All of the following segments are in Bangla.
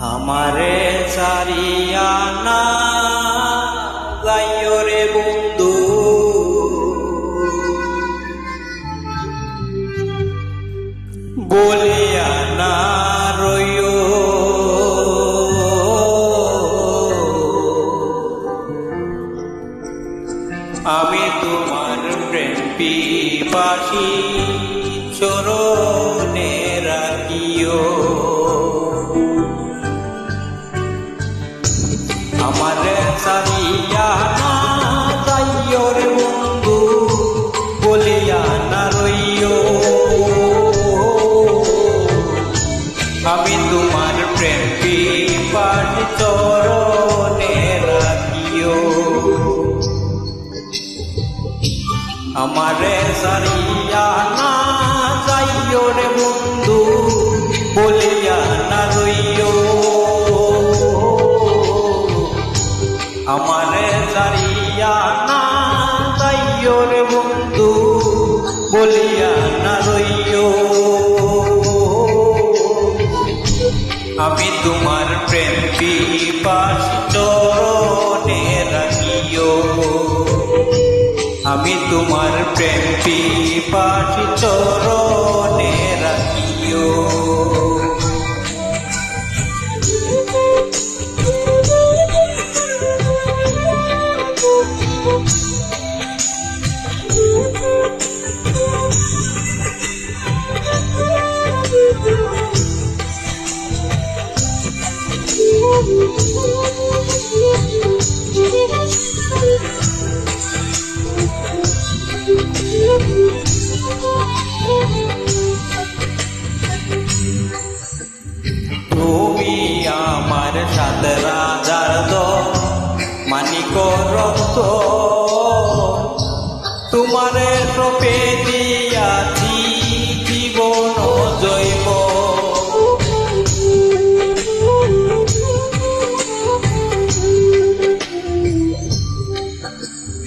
আমারে যাইও রে বন্ধু। বলিয়া না আমি তোমার প্রেম পিপাসী। সারিয়া না যাইও রে বন্ধু, বলিয়া না রইও। আমারে সারিয়া না যাইও রে বন্ধু, বলিয়া আমি তোমার প্রেম পিপাসি চরণে রাখিও। তুমি সাত রাজার দল মানিক রক্ত। তোমারে সপে দিয়াছি, জীবন জৈব।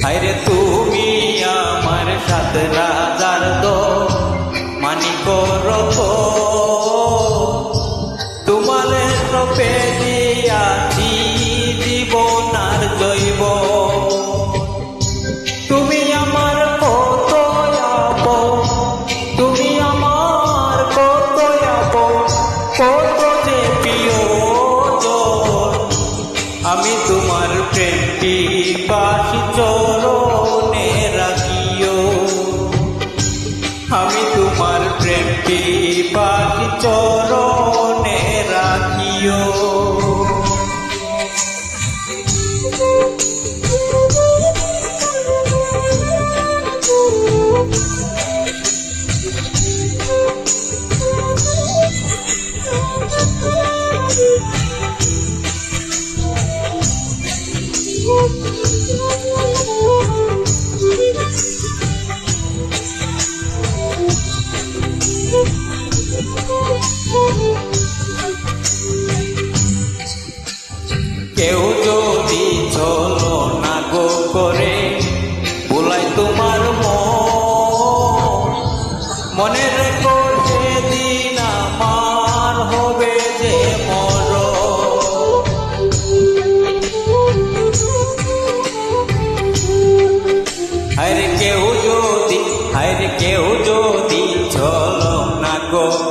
হাইরে তুমি আমার সাত রাজার দল মানিক রক্ত।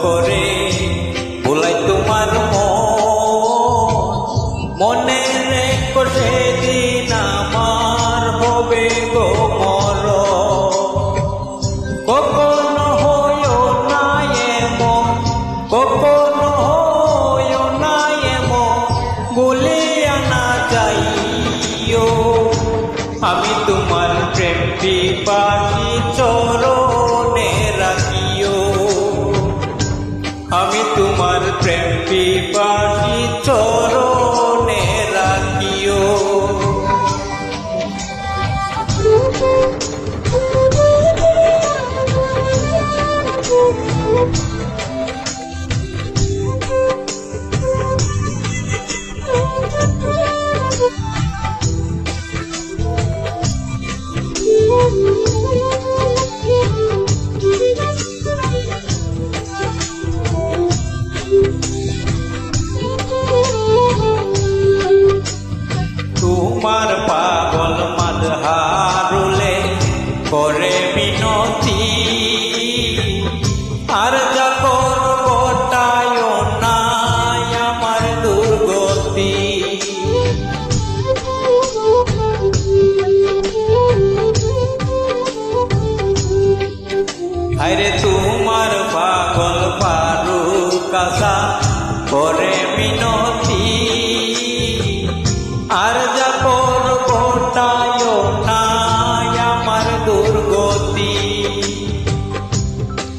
করে বলাই তোমার মন। রেখো সেদিন আমার হবে গো মর কখনো হইও না এমন, কখনো হইও না এমন বলিয়া না যাইও। আমি তোমার প্রেম পিপাসি চরণে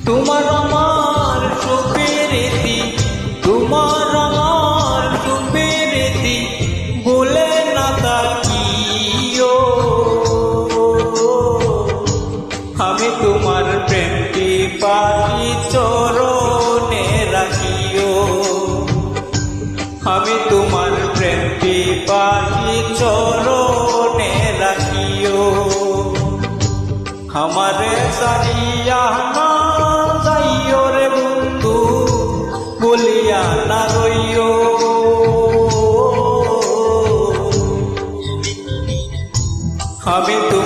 তোমার আমার সুপেরেতি তোমার আমার সুপেরেতি বলে না তাকিও। আমি তোমার প্রেমটি পাখি চরণে রাখিও। আমি তোমার প্রেমটি পাখি চরণে রাখিও। আমার সারিয়া আমি তো